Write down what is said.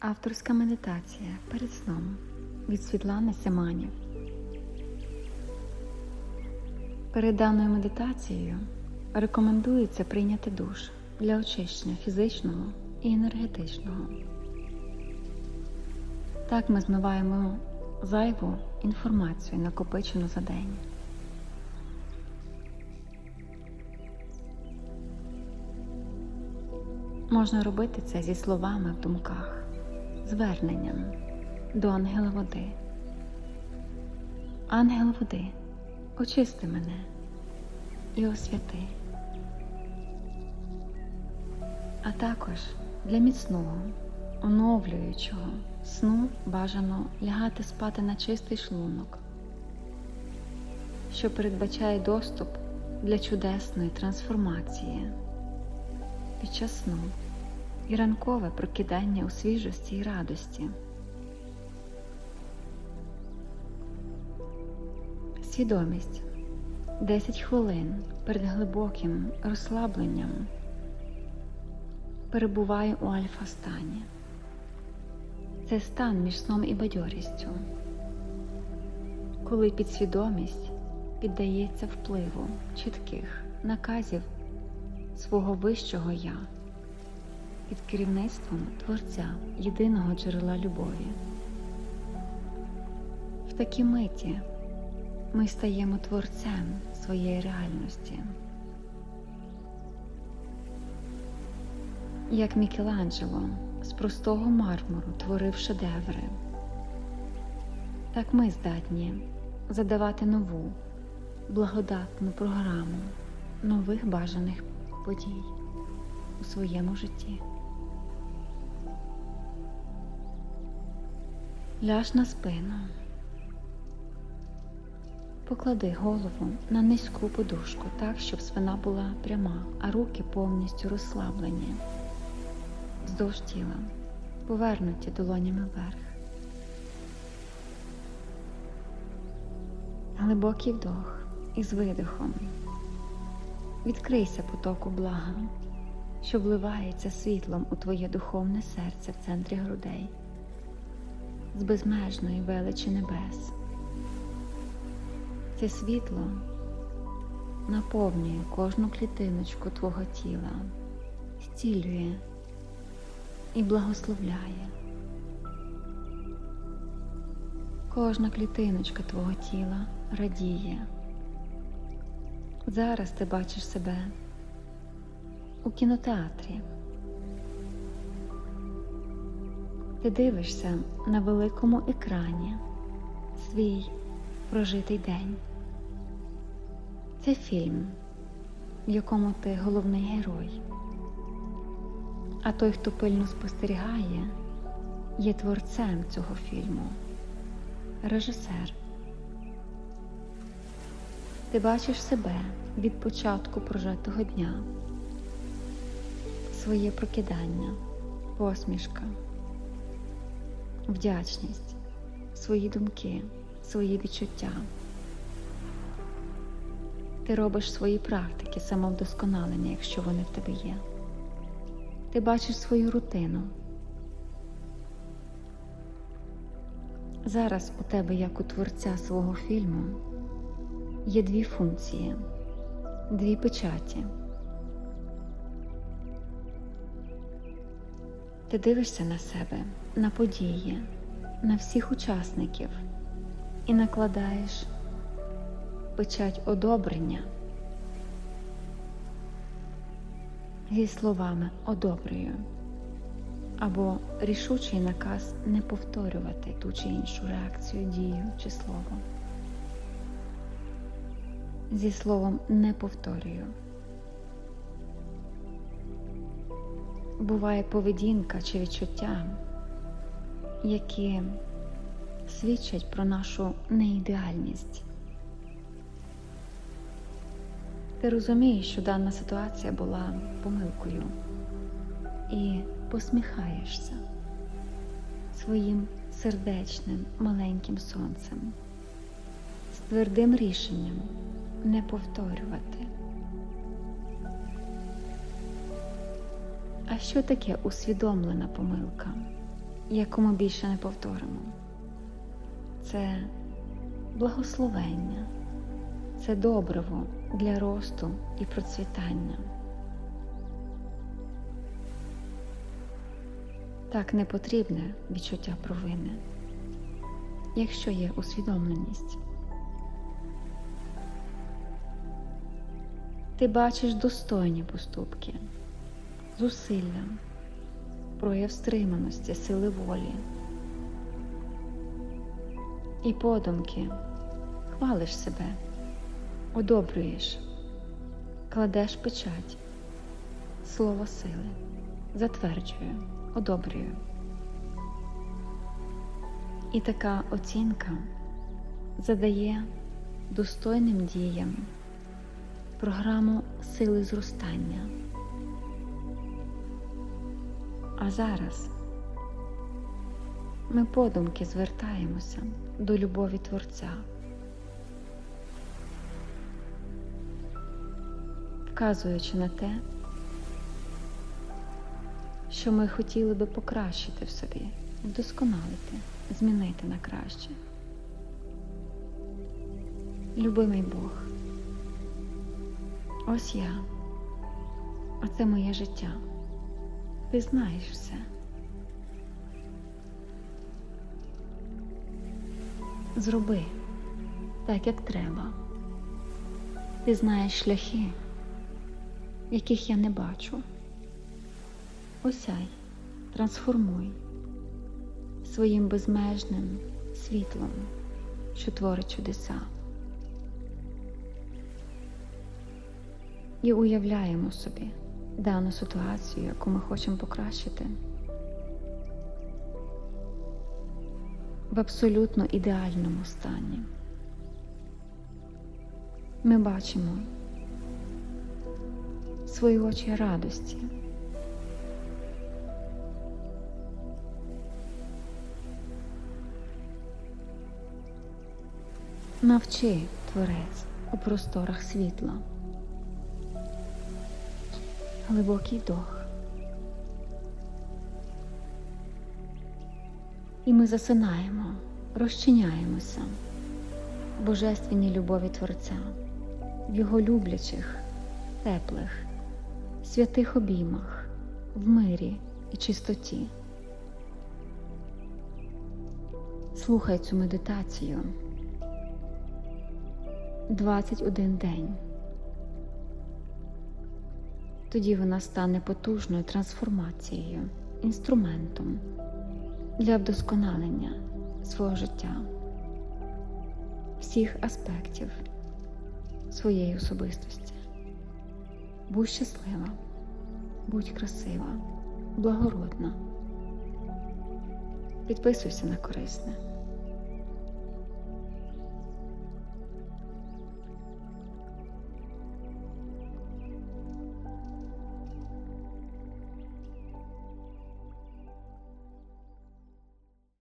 Авторська медитація перед сном від Світлани Семанів. Перед даною медитацією рекомендується прийняти душ для очищення фізичного і енергетичного. Так ми змиваємо зайву інформацію, накопичену за день. Можна робити це зі словами в думках, зверненням до ангела води. Ангел води, очисти мене і освяти. А також для міцного, оновлюючого сну бажано лягати спати на чистий шлунок, що передбачає доступ для чудесної трансформації під час сну і ранкове прокидання у свіжості і радості. Свідомість 10 хвилин перед глибоким розслабленням перебуває у альфа-стані. Це стан між сном і бадьорістю, коли підсвідомість піддається впливу чітких наказів свого вищого я під керівництвом Творця єдиного джерела любові. В такій миті ми стаємо творцем своєї реальності. Як Мікеланджело з простого мармуру творив шедеври, так ми здатні задавати нову, благодатну програму нових бажаних подій у своєму житті. Ляж на спину. Поклади голову на низьку подушку так, щоб спина була пряма, а руки повністю розслаблені. Вздовж тіла, повернуті долонями вверх. Глибокий вдох із видихом. Відкрийся потоку блага, що вливається світлом у твоє духовне серце в центрі грудей, з безмежної величі небес. Це світло наповнює кожну клітиночку твого тіла, зцілює і благословляє. Кожна клітиночка твого тіла радіє. Зараз ти бачиш себе у кінотеатрі. Ти дивишся на великому екрані свій прожитий день. Це фільм, в якому ти головний герой. А той, хто пильно спостерігає, є творцем цього фільму, режисер. Ти бачиш себе від початку прожитого дня, своє прокидання, посмішка, вдячність, свої думки, свої відчуття. Ти робиш свої практики самовдосконалення, якщо вони в тебе є. Ти бачиш свою рутину. Зараз у тебе, як у творця свого фільму, є дві функції, дві печаті. Ти дивишся на себе, на події, на всіх учасників і накладаєш печать одобрення зі словами одобрюю або рішучий наказ не повторювати ту чи іншу реакцію, дію чи слово. Зі словом не повторюю. Буває поведінка чи відчуття, які свідчать про нашу неідеальність. Ти розумієш, що дана ситуація була помилкою і посміхаєшся своїм сердечним маленьким сонцем з твердим рішенням не повторювати. А що таке усвідомлена помилка? яку ми більше не повторимо. Це благословення, це добриво для росту і процвітання. Так не потрібне відчуття провини, якщо є усвідомленість. Ти бачиш достойні поступки, зусилля, прояв стриманості, сили волі. І подумки хвалиш себе, одобрюєш, кладеш печать, слово сили, затверджую, одобрюю. І така оцінка задає достойним діям програму сили зростання. А зараз ми подумки звертаємося до любові Творця, вказуючи на те, що ми хотіли би покращити в собі, вдосконалити, змінити на краще. Любимий Бог, ось я, а це моє життя. Ти знаєш все. Зроби так, як треба. Ти знаєш шляхи, яких я не бачу. Осяй, трансформуй своїм безмежним світлом, що творить чудеса. І уявляємо собі дану ситуацію, яку ми хочемо покращити. В абсолютно ідеальному стані. Ми бачимо свої очі радості. Навчи Творець у просторах світла. Глибокий вдох. І ми засинаємо, розчиняємося в божественній любові Творця, в Його люблячих, теплих, святих обіймах, в мирі і чистоті. Слухай цю медитацію 21 день. Тоді вона стане потужною трансформацією, інструментом для вдосконалення свого життя, всіх аспектів своєї особистості. Будь щаслива, будь красива, благородна. Підписуйся на корисне.